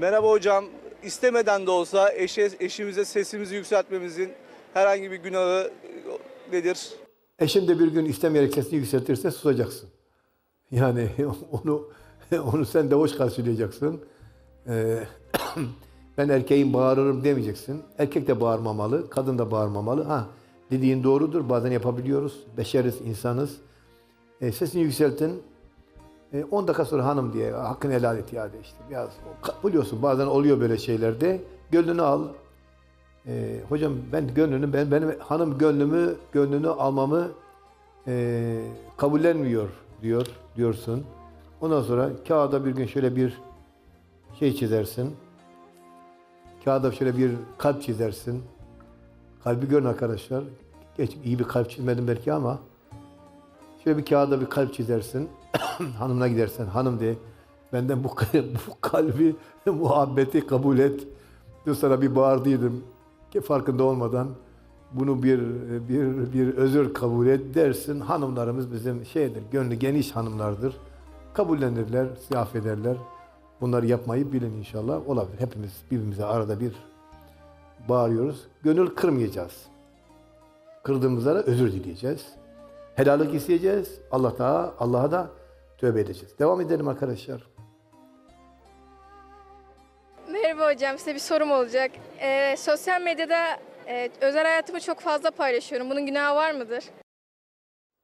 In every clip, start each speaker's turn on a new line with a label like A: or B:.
A: Merhaba hocam. İstemeden de olsa eşe, eşimize sesimizi yükseltmemizin herhangi bir günahı e, nedir?
B: Eşin de bir gün istemeyerek sesini yükseltirse susacaksın. Yani onu onu sen de hoş karşılayacaksın. Ee, ben erkeğin bağırırım demeyeceksin. Erkek de bağırmamalı, kadın da bağırmamalı. Ha, dediğin doğrudur. Bazen yapabiliyoruz. Beşeriz, insanız. Ee, sesini yükseltin. Ee, 10 dakika sonra hanım diye hakkını helal et ya işte. Biraz biliyorsun bazen oluyor böyle şeylerde. Gönlünü al. Ee, hocam ben gönlünü ben benim hanım gönlümü gönlünü almamı e, kabullenmiyor diyor diyorsun. Ondan sonra kağıda bir gün şöyle bir şey çizersin. Kağıda şöyle bir kalp çizersin. Kalbi görün arkadaşlar. Geç iyi bir kalp çizmedim belki ama şöyle bir kağıda bir kalp çizersin. Hanımına gidersen hanım de benden bu, bu kalbi muhabbeti kabul et. Dün sana bir bağırdıydım ki farkında olmadan bunu bir bir bir özür kabul et dersin. Hanımlarımız bizim şeydir, gönlü geniş hanımlardır. Kabullenirler, sizi affederler. Bunları yapmayı bilin inşallah. Olabilir. Hepimiz birbirimize arada bir bağırıyoruz. Gönül kırmayacağız. Kırdığımızlara özür dileyeceğiz. Helallik isteyeceğiz. Allah da Allah'a da tövbe edeceğiz. Devam edelim arkadaşlar.
C: Merhaba hocam, size bir sorum olacak. Ee, sosyal medyada e, özel hayatımı çok fazla paylaşıyorum. Bunun günahı var mıdır?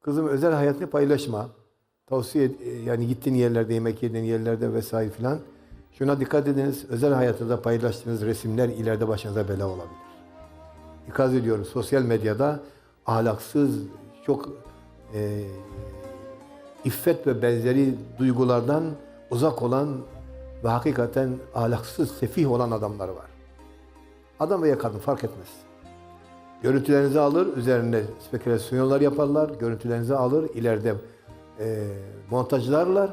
B: Kızım özel hayatını paylaşma. Tavsiye e, yani gittiğin yerlerde, yemek yediğin yerlerde vesaire filan. Şuna dikkat ediniz. Özel hayatınızda paylaştığınız resimler ileride başınıza bela olabilir. İkaz ediyorum. Sosyal medyada ahlaksız, çok e, iffet ve benzeri duygulardan uzak olan ve hakikaten ahlaksız, sefih olan adamlar var. Adam veya kadın fark etmez. Görüntülerinizi alır, üzerine spekülasyonlar yaparlar, görüntülerinizi alır, ileride e, montajlarlar,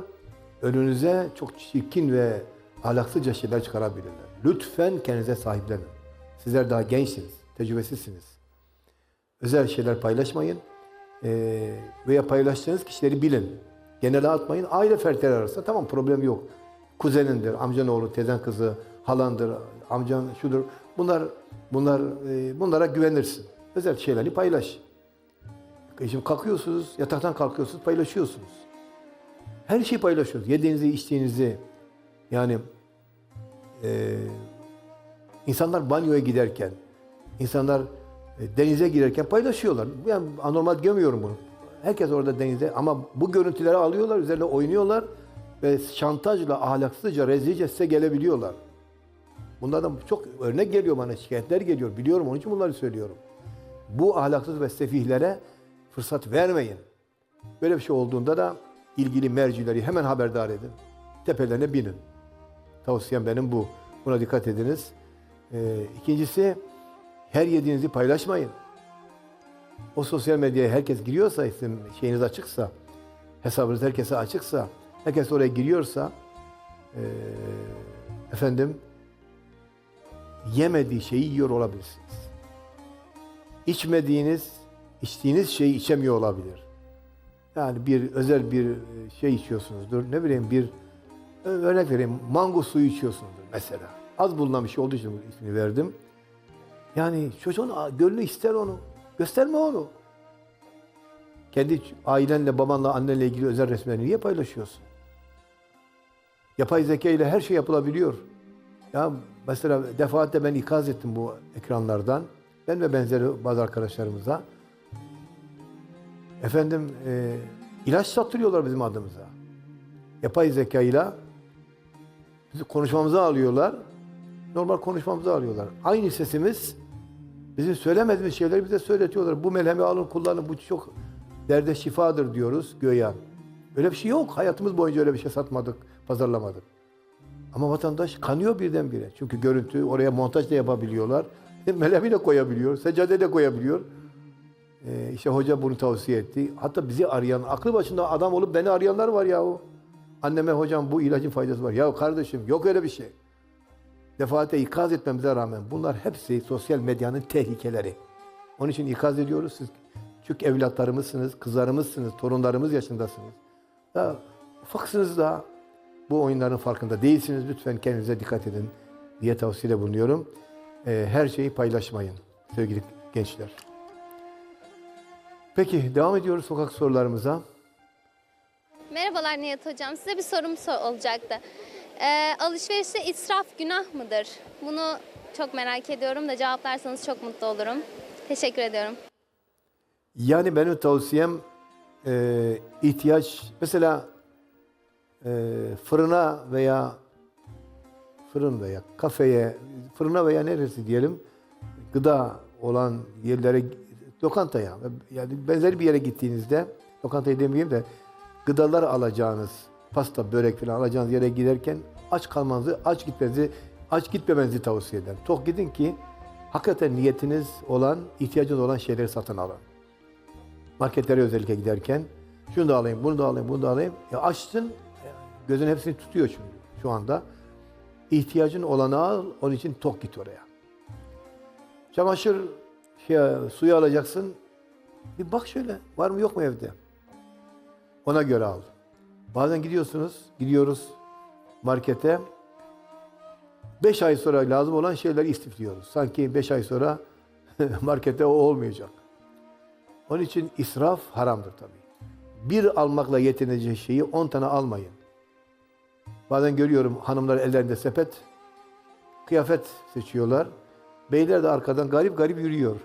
B: önünüze çok çirkin ve ahlaksızca şeyler çıkarabilirler. Lütfen kendinize sahiplenin. Sizler daha gençsiniz, tecrübesizsiniz. Özel şeyler paylaşmayın e, veya paylaştığınız kişileri bilin. Genele atmayın. Aile fertleri arasında tamam problem yok. Kuzenindir, amcan oğlu, tezen kızı, halandır, amcan şudur. Bunlar bunlar e, bunlara güvenirsin. Özel şeyleri paylaş. E Şimdi kalkıyorsunuz, yataktan kalkıyorsunuz, paylaşıyorsunuz. Her şeyi paylaşıyorsunuz. Yediğinizi, içtiğinizi. Yani e, insanlar banyoya giderken, insanlar denize girerken paylaşıyorlar. Yani anormal gömüyorum bunu. Herkes orada denize ama bu görüntüleri alıyorlar, üzerine oynuyorlar ve şantajla, ahlaksızca, rezilce size gelebiliyorlar. Bunlardan çok örnek geliyor bana, şikayetler geliyor. Biliyorum, onun için bunları söylüyorum. Bu ahlaksız ve sefihlere fırsat vermeyin. Böyle bir şey olduğunda da ilgili mercileri hemen haberdar edin. Tepelerine binin. Tavsiyem benim bu. Buna dikkat ediniz. Ee, ikincisi, her yediğinizi paylaşmayın. O sosyal medyaya herkes giriyorsa, sizin şeyiniz açıksa, hesabınız herkese açıksa, herkes oraya giriyorsa, eee, efendim, yemediği şeyi yiyor olabilirsiniz. İçmediğiniz, içtiğiniz şeyi içemiyor olabilir. Yani bir özel bir şey içiyorsunuzdur. Ne bileyim bir örnek vereyim. Mango suyu içiyorsunuzdur mesela. Az bulunan bir şey olduğu için ismini verdim. Yani çocuğun gönlü ister onu. Gösterme onu. Kendi ailenle, babanla, annenle ilgili özel resimlerini niye paylaşıyorsun? Yapay zeka ile her şey yapılabiliyor. Ya mesela defaatle ben ikaz ettim bu ekranlardan. Ben ve benzeri bazı arkadaşlarımıza. Efendim e, ilaç sattırıyorlar bizim adımıza. Yapay zeka ile bizi konuşmamızı alıyorlar. Normal konuşmamızı alıyorlar. Aynı sesimiz bizim söylemediğimiz şeyleri bize söyletiyorlar. Bu melhemi alın kullanın bu çok derde şifadır diyoruz göya. Öyle bir şey yok. Hayatımız boyunca öyle bir şey satmadık, pazarlamadık. Ama vatandaş kanıyor birdenbire. Çünkü görüntü oraya montaj da yapabiliyorlar. Melemi de koyabiliyor, seccade de koyabiliyor. Ee, işte hoca bunu tavsiye etti. Hatta bizi arayan, aklı başında adam olup beni arayanlar var yahu. Anneme hocam bu ilacın faydası var. Ya kardeşim yok öyle bir şey. Defaatle ikaz etmemize rağmen bunlar hepsi sosyal medyanın tehlikeleri. Onun için ikaz ediyoruz. Siz çünkü evlatlarımızsınız, kızlarımızsınız, torunlarımız yaşındasınız. Ya, ufaksınız daha. bu oyunların farkında değilsiniz. Lütfen kendinize dikkat edin diye tavsiyede bulunuyorum. Ee, her şeyi paylaşmayın sevgili gençler. Peki devam ediyoruz sokak sorularımıza.
D: Merhabalar Nihat Hocam. Size bir sorum so- olacaktı. Ee, alışverişte israf günah mıdır? Bunu çok merak ediyorum da cevaplarsanız çok mutlu olurum. Teşekkür ediyorum.
B: Yani benim tavsiyem e, ihtiyaç mesela e, fırına veya fırın veya kafeye fırına veya neresi diyelim gıda olan yerlere lokantaya yani benzer bir yere gittiğinizde lokantayı demeyeyim de gıdalar alacağınız pasta börek falan alacağınız yere giderken aç kalmanızı aç gitmenizi aç gitmemenizi tavsiye ederim. Tok gidin ki hakikaten niyetiniz olan ihtiyacınız olan şeyleri satın alın marketlere özellikle giderken şunu da alayım, bunu da alayım, bunu da alayım. Ya açsın, gözün hepsini tutuyor çünkü şu anda. İhtiyacın olanı al, onun için tok git oraya. Çamaşır şey, suyu alacaksın. Bir bak şöyle, var mı yok mu evde? Ona göre al. Bazen gidiyorsunuz, gidiyoruz markete. Beş ay sonra lazım olan şeyleri istifliyoruz. Sanki beş ay sonra markette o olmayacak. Onun için israf haramdır tabii. Bir almakla yetineceği şeyi on tane almayın. Bazen görüyorum hanımlar ellerinde sepet, kıyafet seçiyorlar. Beyler de arkadan garip garip yürüyor.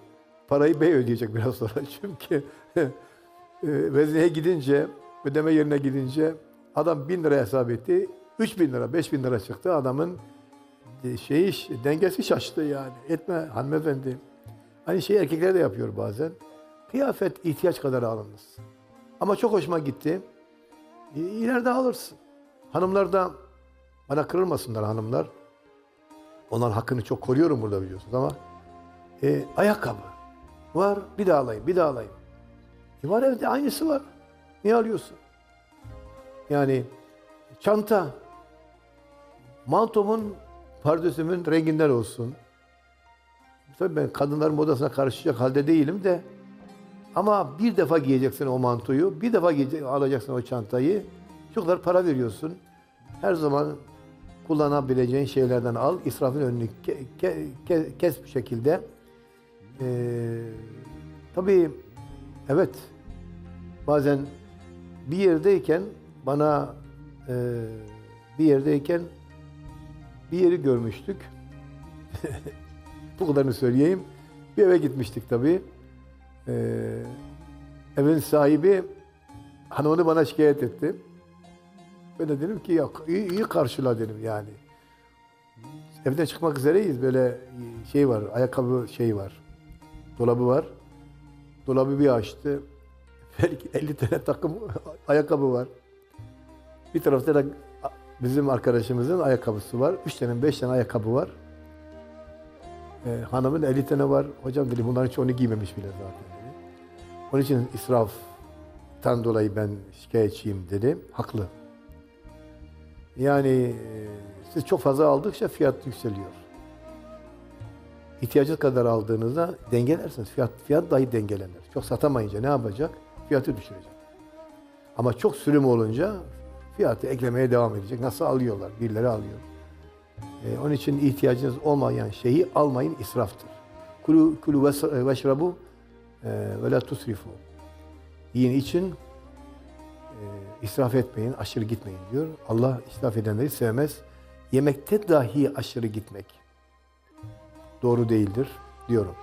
B: Parayı bey ödeyecek biraz sonra çünkü e, vezneye gidince, ödeme yerine gidince adam bin lira hesap etti. Üç bin lira, beş bin lira çıktı. Adamın e, şeyi, dengesi şaştı yani. Etme hanımefendi. Aynı şeyi erkekler de yapıyor bazen. Kıyafet ihtiyaç kadar alınız. Ama çok hoşuma gitti. İleride alırsın. Hanımlar da bana kırılmasınlar hanımlar. Onların hakkını çok koruyorum burada biliyorsunuz ama e, ayakkabı var bir daha alayım bir daha alayım. E var evde aynısı var. Niye alıyorsun? Yani çanta mantomun pardösümün renginden olsun. Tabii ben kadınların modasına karışacak halde değilim de ama bir defa giyeceksin o mantoyu, bir defa alacaksın o çantayı. Çok kadar para veriyorsun. Her zaman kullanabileceğin şeylerden al. İsrafın önünü ke- ke- ke- kes bir şekilde. Ee, tabii evet bazen bir yerdeyken bana e, bir yerdeyken bir yeri görmüştük. Bu kadarını söyleyeyim. Bir eve gitmiştik tabii. Ee, evin sahibi hanımını bana şikayet etti. Ben de dedim ki yok iyi, iyi karşıla dedim yani. Evden çıkmak üzereyiz böyle şey var ayakkabı şey var. Dolabı var. Dolabı bir açtı. Belki 50 tane takım ayakkabı var. Bir tarafta da bizim arkadaşımızın ayakkabısı var. 3 tane 5 tane ayakkabı var. Ee, hanımın 50 tane var. Hocam dedi bunların çoğunu giymemiş bile zaten dedi. Onun için israftan dolayı ben şikayetçiyim dedi. Haklı. Yani e, siz çok fazla aldıkça fiyat yükseliyor. İhtiyacınız kadar aldığınızda dengelersiniz. Fiyat, fiyat dahi dengelenir. Çok satamayınca ne yapacak? Fiyatı düşürecek. Ama çok sürüm olunca fiyatı eklemeye devam edecek. Nasıl alıyorlar? Birileri alıyor. Ee, onun için ihtiyacınız olmayan şeyi almayın, israftır. Kulu, kulu veşrabu e, ve la tusrifu. Yiyin için e, israf etmeyin, aşırı gitmeyin diyor. Allah israf edenleri sevmez. Yemekte dahi aşırı gitmek doğru değildir diyorum.